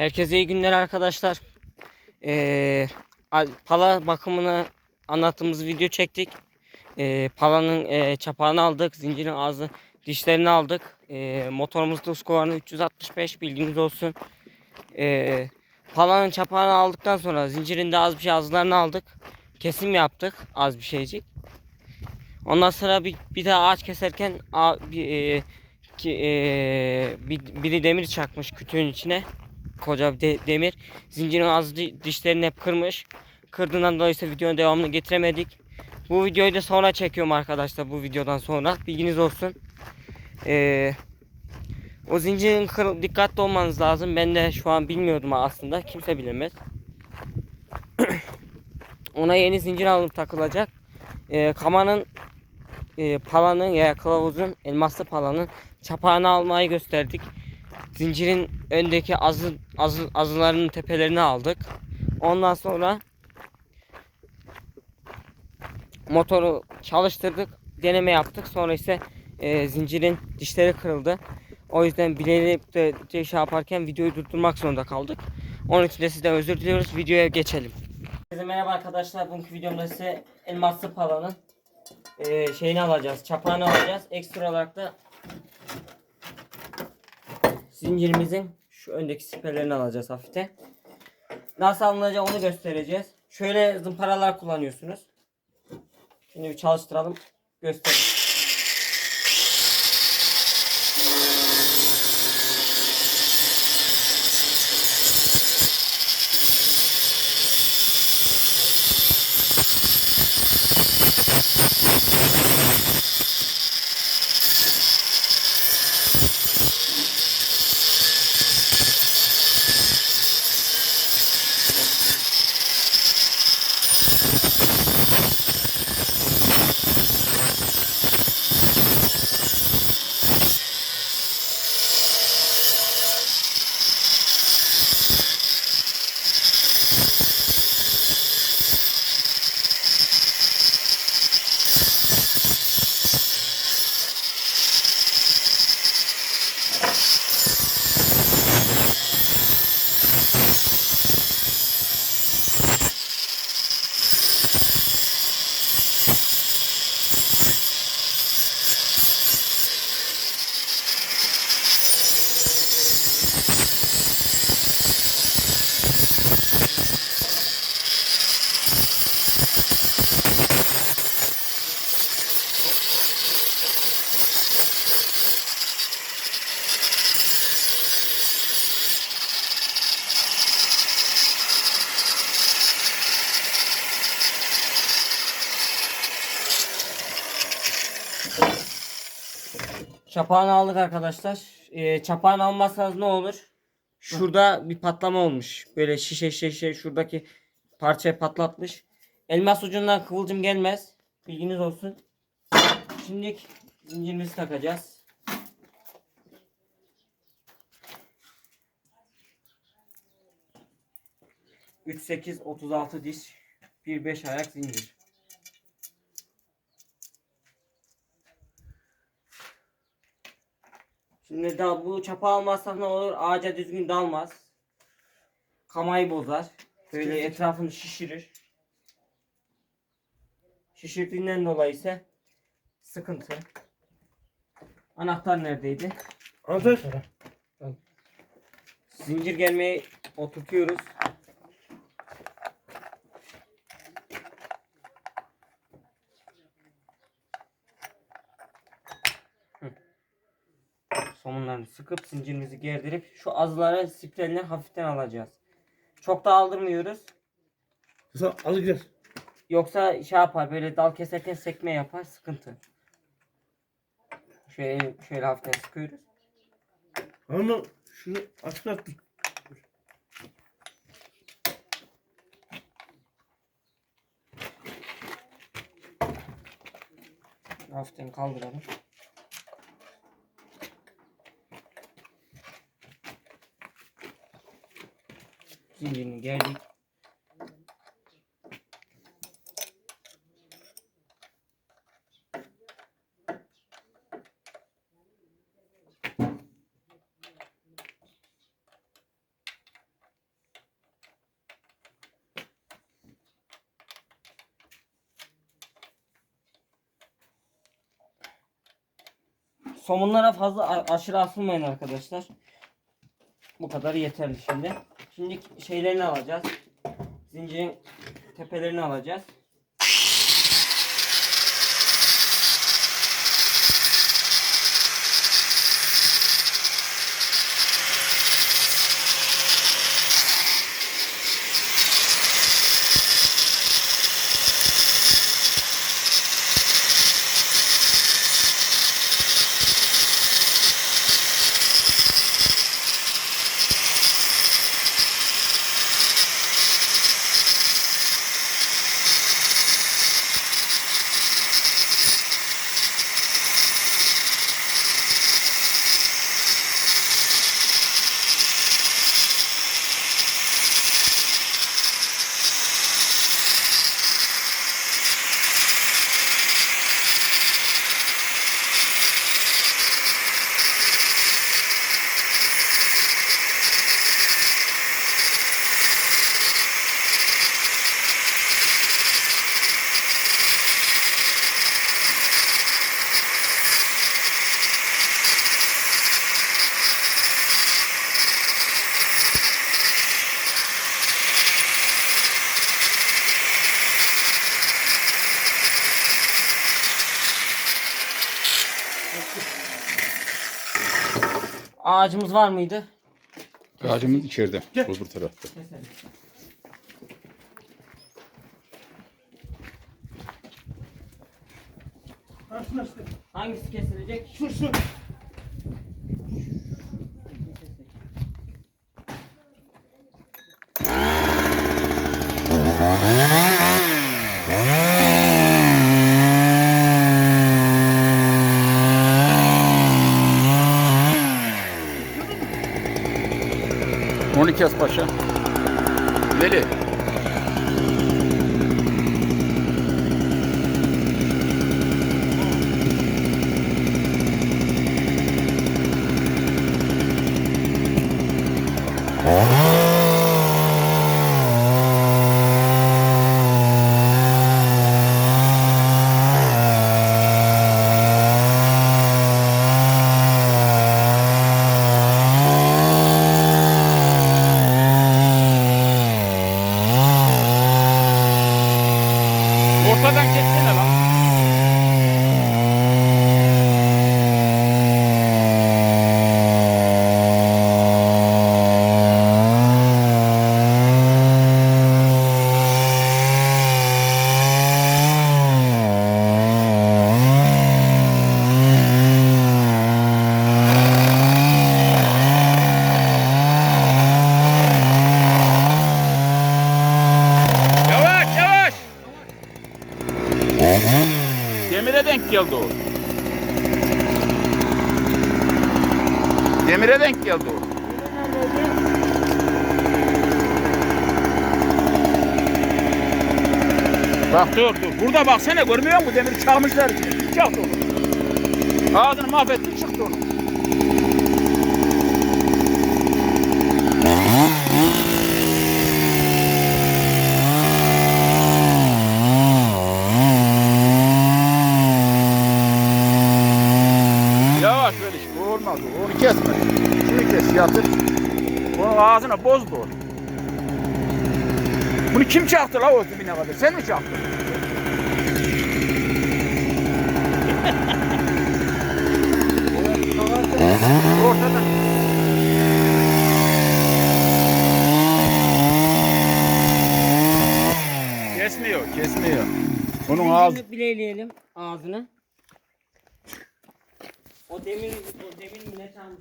Herkese iyi günler arkadaşlar. Ee, al- pala bakımını anlattığımız video çektik. Ee, palanın e, çapağını aldık. Zincirin ağzı dişlerini aldık. Ee, motorumuzda Husqvarna 365 bilginiz olsun. Ee, palanın çapağını aldıktan sonra zincirin de az bir şey ağızlarını aldık. Kesim yaptık az bir şeycik. Ondan sonra bir, bir daha ağaç keserken bir, e, ki, e, bir, biri demir çakmış kütüğün içine koca bir de- demir. Zincirin ağzı di- dişlerini hep kırmış. Kırdığından dolayı videonun devamını getiremedik. Bu videoyu da sonra çekiyorum arkadaşlar bu videodan sonra. Bilginiz olsun. Ee, o zincirin kır- dikkatli olmanız lazım. Ben de şu an bilmiyordum aslında. Kimse bilemez. Ona yeni zincir alınıp takılacak. Ee, kamanın e, palanın ya kılavuzun elmaslı palanın çapağını almayı gösterdik. Zincirin öndeki azı, azı azılarının tepelerini aldık. Ondan sonra motoru çalıştırdık. Deneme yaptık. Sonra ise e, zincirin dişleri kırıldı. O yüzden bilerek de şey yaparken videoyu durdurmak zorunda kaldık. Onun için de sizden özür diliyoruz. Videoya geçelim. Herkese merhaba arkadaşlar. Bugünkü videomda size elmaslı palanın e, şeyini alacağız. Çapağını alacağız. Ekstra olarak da zincirimizin şu öndeki siperlerini alacağız hafifte. Nasıl alınacak onu göstereceğiz. Şöyle zımparalar kullanıyorsunuz. Şimdi bir çalıştıralım. Göstereyim. Çapağını aldık arkadaşlar. Ee, çapağını almazsanız ne olur? Şurada bir patlama olmuş. Böyle şişe şişe şuradaki parçayı patlatmış. Elmas ucundan kıvılcım gelmez. Bilginiz olsun. Şimdi zincirimizi takacağız. Üç sekiz otuz altı diş. Bir beş ayak zincir. Şimdi da bu çapa almazsak ne olur? Ağaca düzgün dalmaz. Kamayı bozar. Böyle etrafını şişirir. Şişirdiğinden dolayı ise sıkıntı. Anahtar neredeydi? Anahtar. Zincir gelmeyi oturtuyoruz. Somunlarını sıkıp zincirimizi gerdirip şu azları spreyle hafiften alacağız. Çok da aldırmıyoruz. Sen al gider. Yoksa şey yapar böyle dal keserken sekme yapar sıkıntı. Şöyle şöyle hafiften sıkıyoruz. Ama şunu açık attım. Hafiften kaldıralım. zincirini gerdik. somunlara fazla aşırı asılmayın arkadaşlar. Bu kadar yeterli şimdi. Şimdi şeylerini alacağız. Zincirin tepelerini alacağız. Ağacımız var mıydı? Ağacımız içeride. Gel. Öbür tarafta. Hangisi kesilecek? Şu şu. Onu kes paşa. Veli. Denk geldi o. Demire denk geldi o. Bak dur dur. Burada baksana görmüyor musun? Demiri çalmışlar. Çaldı onu. Ağzını mahvetti çıktı onu. Olmaz. o. Onu kesme. Şunu kes yatır. Onun ağzına bozdu onu. Bunu kim çaktı la o dibine kadar? Sen mi çaktın? Kesmiyor, kesmiyor. Onun ağzı Zincirle bileyleyelim ağzını. O demir, o demir mi ne çalmış?